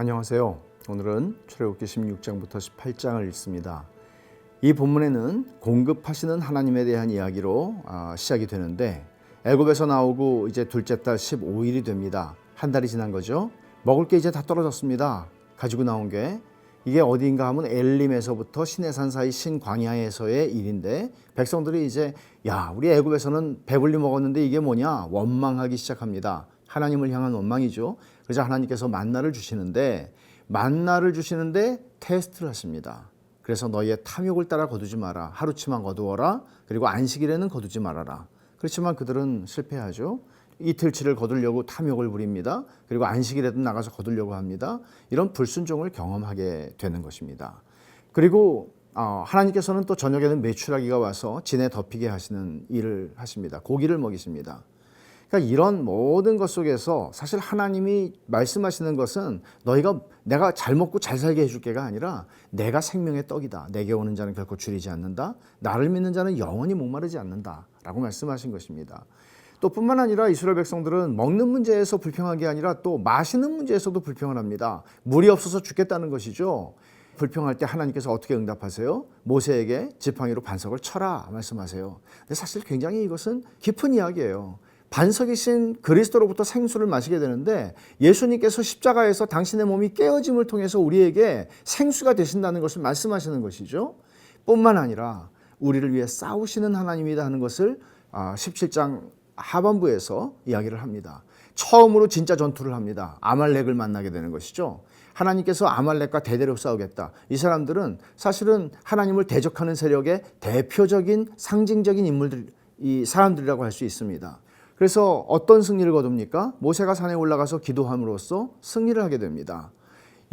안녕하세요. 오늘은 출애굽기 16장부터 18장을 읽습니다. 이 본문에는 공급하시는 하나님에 대한 이야기로 아, 시작이 되는데 애굽에서 나오고 이제 둘째 달 15일이 됩니다. 한 달이 지난 거죠. 먹을 게 이제 다 떨어졌습니다. 가지고 나온 게 이게 어디인가 하면 엘림에서부터 시내산 사이 신광야에서의 일인데 백성들이 이제 야 우리 애굽에서는 배불리 먹었는데 이게 뭐냐 원망하기 시작합니다. 하나님을 향한 원망이죠. 그래서 하나님께서 만나를 주시는데 만나를 주시는데 테스트를 하십니다. 그래서 너희의 탐욕을 따라 거두지 마라. 하루치만 거두어라. 그리고 안식일에는 거두지 말아라. 그렇지만 그들은 실패하죠. 이틀치를 거두려고 탐욕을 부립니다. 그리고 안식일에도 나가서 거두려고 합니다. 이런 불순종을 경험하게 되는 것입니다. 그리고 어, 하나님께서는 또 저녁에는 메추라기가 와서 진에 덮이게 하시는 일을 하십니다. 고기를 먹이십니다. 그러니까 이런 모든 것 속에서 사실 하나님이 말씀하시는 것은 너희가 내가 잘 먹고 잘 살게 해줄 게가 아니라 내가 생명의 떡이다. 내게 오는 자는 결코 줄이지 않는다. 나를 믿는 자는 영원히 목마르지 않는다 라고 말씀하신 것입니다. 또 뿐만 아니라 이스라엘 백성들은 먹는 문제에서 불평한 게 아니라 또 마시는 문제에서도 불평을 합니다. 물이 없어서 죽겠다는 것이죠. 불평할 때 하나님께서 어떻게 응답하세요? 모세에게 지팡이로 반석을 쳐라 말씀하세요. 근데 사실 굉장히 이것은 깊은 이야기예요. 반석이신 그리스도로부터 생수를 마시게 되는데 예수님께서 십자가에서 당신의 몸이 깨어짐을 통해서 우리에게 생수가 되신다는 것을 말씀하시는 것이죠. 뿐만 아니라 우리를 위해 싸우시는 하나님이다 하는 것을 아, 17장 하반부에서 이야기를 합니다. 처음으로 진짜 전투를 합니다. 아말렉을 만나게 되는 것이죠. 하나님께서 아말렉과 대대로 싸우겠다. 이 사람들은 사실은 하나님을 대적하는 세력의 대표적인 상징적인 인물들, 이 사람들이라고 할 수 있습니다. 그래서 어떤 승리를 거둡니까? 모세가 산에 올라가서 기도함으로써 승리를 하게 됩니다.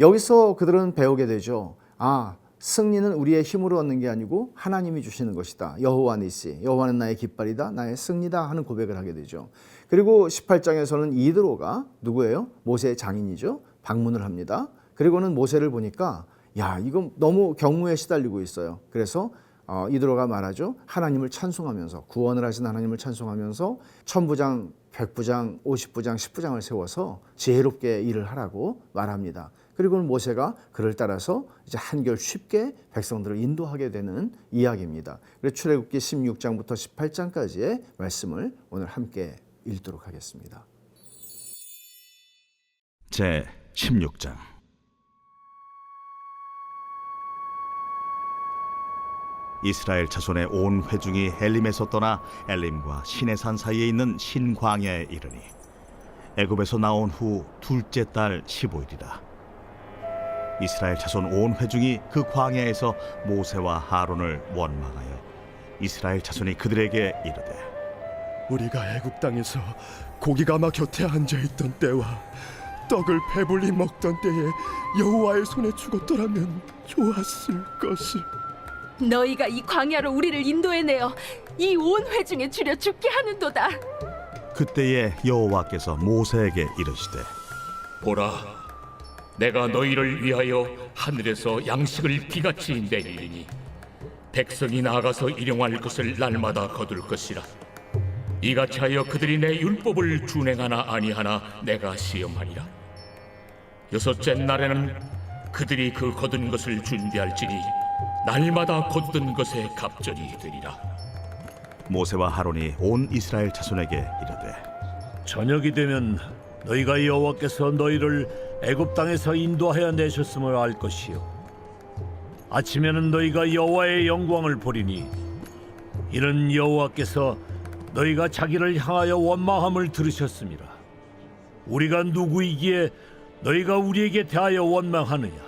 여기서 그들은 배우게 되죠. 아, 승리는 우리의 힘으로 얻는 게 아니고 하나님이 주시는 것이다. 여호와 니시, 여호와는 나의 깃발이다, 나의 승리다 하는 고백을 하게 되죠. 그리고 18장에서는 이드로가 누구예요? 모세의 장인이죠. 방문을 합니다. 그리고는 모세를 보니까 야, 이건 너무 경무에 시달리고 있어요. 그래서 어, 이드로가 말하죠. 하나님을 찬송하면서 구원을 하신 하나님을 찬송하면서 천부장, 백부장, 오십부장, 십부장을 세워서 지혜롭게 일을 하라고 말합니다. 그리고는 모세가 그를 따라서 이제 한결 쉽게 백성들을 인도하게 되는 이야기입니다. 그래서 출애굽기 16장부터 18장까지의 말씀을 오늘 함께 읽도록 하겠습니다. 제 16장 이스라엘 자손의 온 회중이 엘림에서 떠나 엘림과 시내산 사이에 있는 신광야에 이르니 애굽에서 나온 후 둘째 달 15일이라 이스라엘 자손 온 회중이 그 광야에서 모세와 하론을 원망하여 이스라엘 자손이 그들에게 이르되 우리가 애굽 땅에서 고기가마 곁에 앉아 있던 때와 떡을 배불리 먹던 때에 여호와의 손에 죽었더라면 좋았을 것을. 너희가 이 광야로 우리를 인도해내어 이 온 회중에 줄여 죽게 하는도다. 그때에 여호와께서 모세에게 이르시되 보라, 내가 너희를 위하여 하늘에서 양식을 비같이 내리리니 백성이 나아가서 일용할 것을 날마다 거둘 것이라. 이같이 하여 그들이 내 율법을 준행하나 아니하나 내가 시험하리라. 여섯째 날에는 그들이 그 거둔 것을 준비할지니 날마다 거두던 것에 갑절이 되리라. 모세와 하론이 온 이스라엘 자손에게 이르되 저녁이 되면 너희가 여호와께서 너희를 애굽 땅에서 인도하여 내셨음을 알 것이요. 아침에는 너희가 여호와의 영광을 보리니 이는 여호와께서 너희가 자기를 향하여 원망함을 들으셨습니다. 우리가 누구이기에 너희가 우리에게 대하여 원망하느냐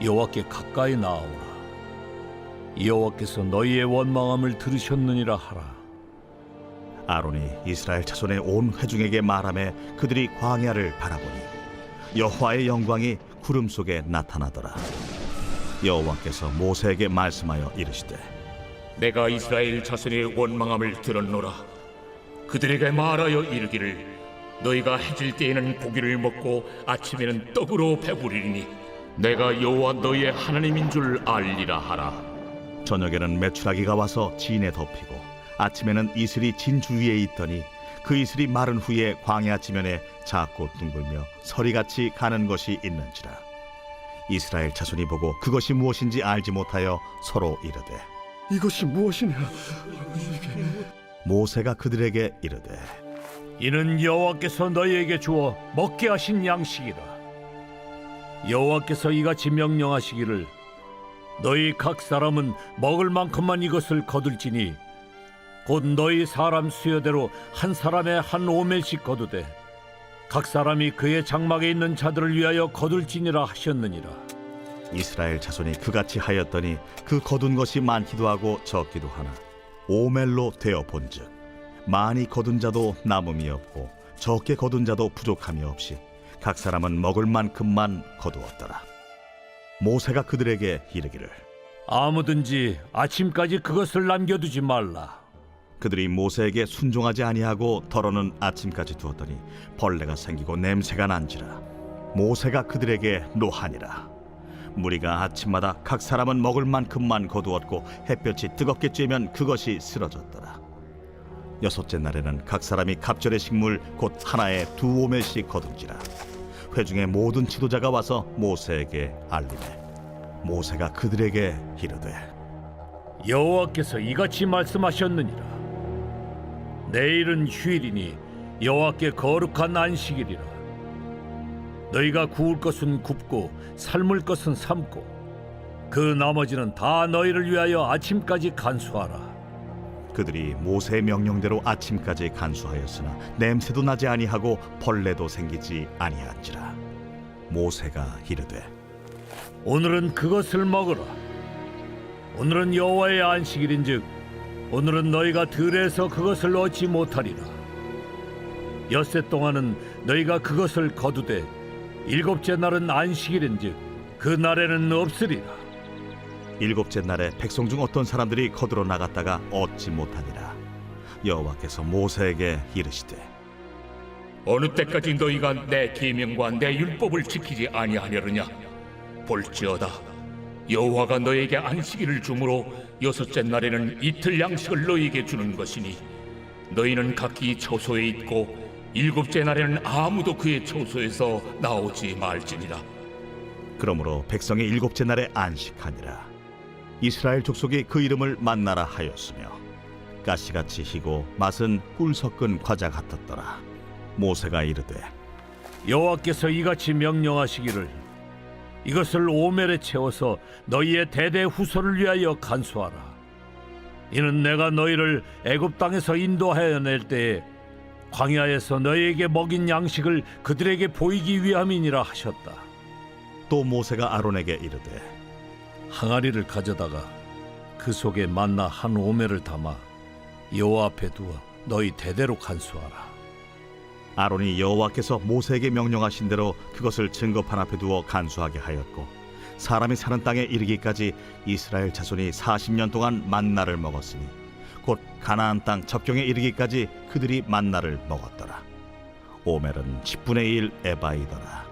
여호와께 가까이 나아오라. 여호와께서 너희의 원망함을 들으셨느니라 하라. 아론이 이스라엘 자손의 온 회중에게 말하매 그들이 광야를 바라보니 여호와의 영광이 구름 속에 나타나더라 여호와께서 모세에게 말씀하여 이르시되 내가 이스라엘 자손의 원망함을 들었노라. 그들에게 말하여 이르기를 너희가 해질 때에는 고기를 먹고 아침에는 떡으로 배부리니 내가 여호와 너희의 하나님인 줄 알리라 하라. 저녁에는 메추라기가 와서 진에 덮이고 아침에는 이슬이 진주 위에 있더니 그 이슬이 마른 후에 광야 지면에 작고 둥글며 서리같이 가는 것이 있는지라 이스라엘 자손이 보고 그것이 무엇인지 알지 못하여 서로 이르되 이것이 무엇이냐? 모세가 그들에게 이르되 이는 여호와께서 너희에게 주어 먹게 하신 양식이라. 여호와께서 이같이 명령하시기를 너희 각 사람은 먹을 만큼만 이것을 거둘지니 곧 너희 사람 수여대로 한 사람의 한 오멜씩 거두되 각 사람이 그의 장막에 있는 자들을 위하여 거둘지니라 하셨느니라. 이스라엘 자손이 그같이 하였더니 그 거둔 것이 많기도 하고 적기도 하나 오멜로 되어 본즉 많이 거둔 자도 남음이 없고 적게 거둔 자도 부족함이 없이 각 사람은 먹을 만큼만 거두었더라. 모세가 그들에게 이르기를 아무든지 아침까지 그것을 남겨두지 말라. 그들이 모세에게 순종하지 아니하고 덜어는 아침까지 두었더니 벌레가 생기고 냄새가 난지라. 모세가 그들에게 노하니라. 무리가 아침마다 각 사람은 먹을 만큼만 거두었고 햇볕이 뜨겁게 쬐면 그것이 쓰러졌더라. 여섯째 날에는 각 사람이 갑절의 식물 곧 하나에 두 오멜씩 거둔지라 회중의 모든 지도자가 와서 모세에게 알리매 모세가 그들에게 이르되 여호와께서 이같이 말씀하셨느니라. 내일은 휴일이니 여호와께 거룩한 안식일이라. 너희가 구울 것은 굽고 삶을 것은 삶고 그 나머지는 다 너희를 위하여 아침까지 간수하라. 그들이 모세의 명령대로 아침까지 간수하였으나 냄새도 나지 아니하고 벌레도 생기지 아니한지라 모세가 이르되 오늘은 그것을 먹으라. 오늘은 여호와의 안식일인즉 오늘은 너희가 들에서 그것을 얻지 못하리라. 엿새 동안은 너희가 그것을 거두되 일곱째 날은 안식일인즉 그 날에는 없으리라. 일곱째 날에 백성 중 어떤 사람들이 거들어 나갔다가 얻지 못하니라 여호와께서 모세에게 이르시되 어느 때까지 너희가 내 계명과 내 율법을 지키지 아니하려느냐? 볼지어다. 여호와가 너에게 안식일을 주므로 여섯째 날에는 이틀 양식을 너희에게 주는 것이니 너희는 각기 처소에 있고 일곱째 날에는 아무도 그의 처소에서 나오지 말지니라. 그러므로 백성이 일곱째 날에 안식하니라 이스라엘 족속이 그 이름을 만나라 하였으며 가시같이 희고 맛은 꿀 섞은 과자 같았더라 모세가 이르되 여호와께서 이같이 명령하시기를 이것을 오멜에 채워서 너희의 대대 후손을 위하여 간수하라. 이는 내가 너희를 애굽 땅에서 인도하여 낼 때에 광야에서 너희에게 먹인 양식을 그들에게 보이기 위함이니라 하셨다. 또 모세가 아론에게 이르되 항아리를 가져다가 그 속에 만나 한 오멜을 담아 여호와 앞에 두어 너희 대대로 간수하라. 아론이 여호와께서 모세에게 명령하신 대로 그것을 증거판 앞에 두어 간수하게 하였고 사람이 사는 땅에 이르기까지 이스라엘 자손이 40년 동안 만나를 먹었으니 곧 가나안 땅 접경에 이르기까지 그들이 만나를 먹었더라 오멜은 10분의 1 에바이더라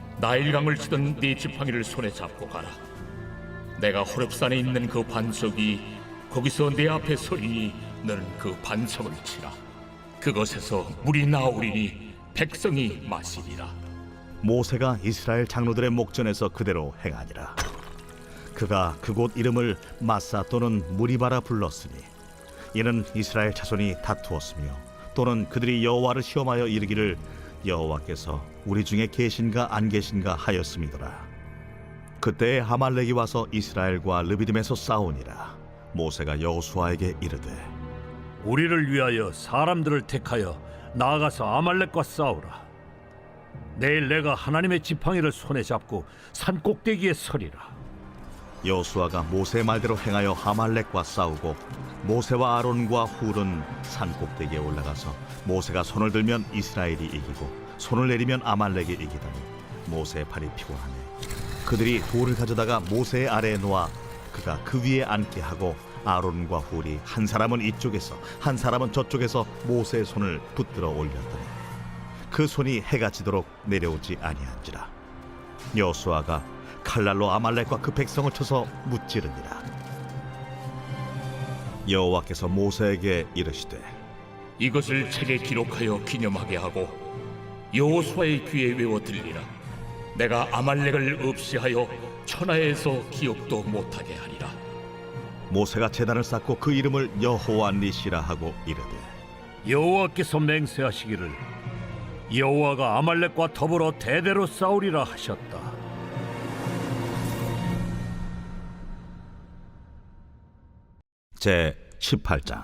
나일강을 치던 네 지팡이를 손에 잡고 가라. 내가 호렙산에 있는 그 반석이 거기서 내 앞에 서리니 너는 그 반석을 치라. 그것에서 물이 나오리니 백성이 마시리라. 모세가 이스라엘 장로들의 목전에서 그대로 행하니라. 그가 그곳 이름을 마사 또는 무리바라 불렀으니 이는 이스라엘 자손이 다투었으며 또는 그들이 여호와를 시험하여 이르기를 여호와께서 우리 중에 계신가 안 계신가 하였음이더라. 그때에 하말렉이 와서 이스라엘과 르비딤에서 싸우니라. 모세가 여호수아에게 이르되 우리를 위하여 사람들을 택하여 나아가서 아말렉과 싸우라. 내일 내가 하나님의 지팡이를 손에 잡고 산 꼭대기에 서리라. 여호수아가 모세 말대로 행하여 하말렉과 싸우고 모세와 아론과 훌은 산 꼭대기에 올라가서 모세가 손을 들면 이스라엘이 이기고 손을 내리면 아말렉이 이기더니 모세의 팔이 피곤하네. 그들이 돌을 가져다가 모세의 아래에 놓아 그가 그 위에 앉게 하고 아론과 훌이 한 사람은 이쪽에서 한 사람은 저쪽에서 모세의 손을 붙들어 올렸더니 그 손이 해가 지도록 내려오지 아니한지라. 여호수아가 칼날로 아말렉과 그 백성을 쳐서 무찌르니라. 여호와께서 모세에게 이르시되 이것을 책에 기록하여 기념하게 하고 여호수아의 귀에 외워 들리라. 내가 아말렉을 없이하여 천하에서 기억도 못하게 하리라. 모세가 제단을 쌓고 그 이름을 여호와 니시라 하고 이르되 여호와께서 맹세하시기를 여호와가 아말렉과 더불어 대대로 싸우리라 하셨다. 제 18장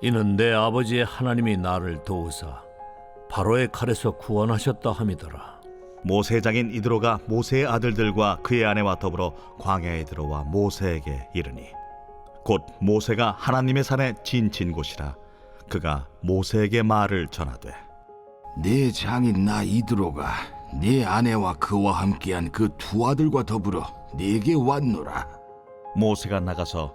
이는 내 아버지의 하나님이 나를 도우사 바로의 칼에서 구원하셨다 함이더라. 모세 장인 이드로가 모세의 아들들과 그의 아내와 더불어 광야에 들어와 모세에게 이르니 곧 모세가 하나님의 산에 진친 곳이라 그가 모세에게 말을 전하되 네 장인 나 이드로가 네 아내와 그와 함께한 그 두 아들과 더불어 네게 왔노라. 모세가 나가서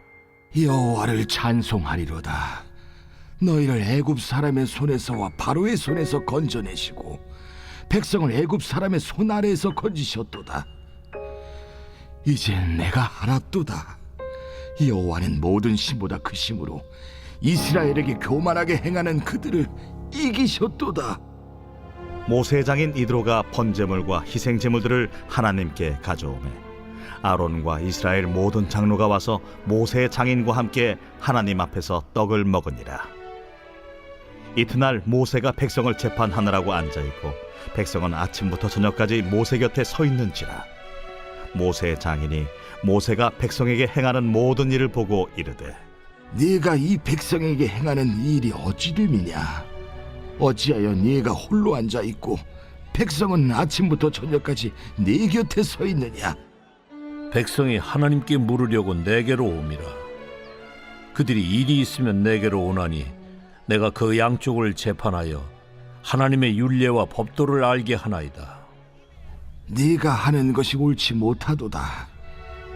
여호와를 찬송하리로다. 너희를 애굽 사람의 손에서와 바로의 손에서 건져내시고 백성을 애굽 사람의 손 아래에서 건지셨도다. 이제 내가 알았도다. 여호와는 모든 신보다 크심으로 이스라엘에게 교만하게 행하는 그들을 이기셨도다. 모세 장인 이드로가 번제물과 희생 제물들을 하나님께 가져오매 아론과 이스라엘 모든 장로가 와서 모세 장인과 함께 하나님 앞에서 떡을 먹으니라 이튿날 모세가 백성을 재판하느라고 앉아 있고 백성은 아침부터 저녁까지 모세 곁에 서 있는지라 모세 장인이 모세가 백성에게 행하는 모든 일을 보고 이르되 네가 이 백성에게 행하는 일이 어찌 됨이냐? 어찌하여 네가 홀로 앉아 있고 백성은 아침부터 저녁까지 네 곁에 서 있느냐? 백성이 하나님께 물으려고 내게로 옴이라. 그들이 일이 있으면 내게로 오나니 내가 그 양쪽을 재판하여 하나님의 윤례와 법도를 알게 하나이다. 네가 하는 것이 옳지 못하도다.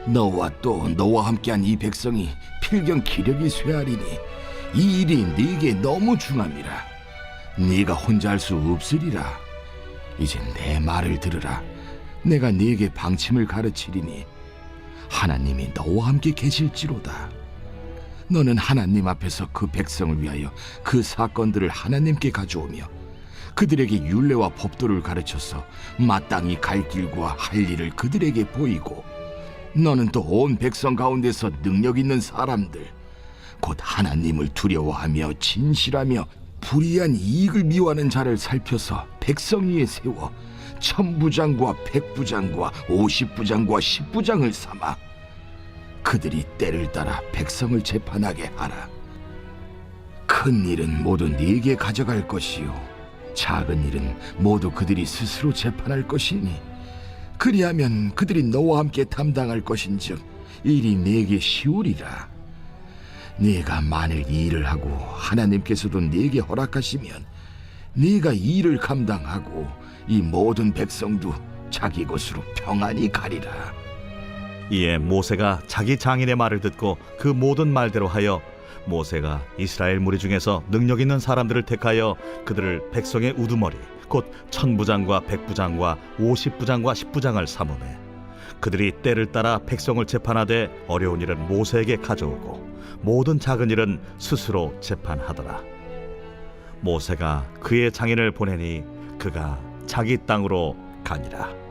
너와 또 너와 함께한 이 백성이 필경 기력이 쇠하리니 이 일이 네게 너무 중함이라. 네가 혼자 할 수 없으리라. 이제 내 말을 들으라. 내가 네게 방침을 가르치리니 하나님이 너와 함께 계실지로다. 너는 하나님 앞에서 그 백성을 위하여 그 사건들을 하나님께 가져오며 그들에게 율례와 법도를 가르쳐서 마땅히 갈 길과 할 일을 그들에게 보이고 너는 또 온 백성 가운데서 능력 있는 사람들 곧 하나님을 두려워하며 진실하며 불의한 이익을 미워하는 자를 살펴서 백성 위에 세워 천부장과 백부장과 오십부장과 십부장을 삼아 그들이 때를 따라 백성을 재판하게 하라. 큰 일은 모두 네게 가져갈 것이요 작은 일은 모두 그들이 스스로 재판할 것이니 그리하면 그들이 너와 함께 담당할 것인즉 일이 네게 쉬우리라. 네가 만일 이 일을 하고 하나님께서도 네게 허락하시면 네가 이 일을 감당하고 이 모든 백성도 자기 곳으로 평안히 가리라. 이에 모세가 자기 장인의 말을 듣고 그 모든 말대로 하여 모세가 이스라엘 무리 중에서 능력 있는 사람들을 택하여 그들을 백성의 우두머리 곧 천부장과 백부장과 오십부장과 십부장을 삼음해 그들이 때를 따라 백성을 재판하되 어려운 일은 모세에게 가져오고 모든 작은 일은 스스로 재판하더라 모세가 그의 장인을 보내니 그가 자기 땅으로 가니라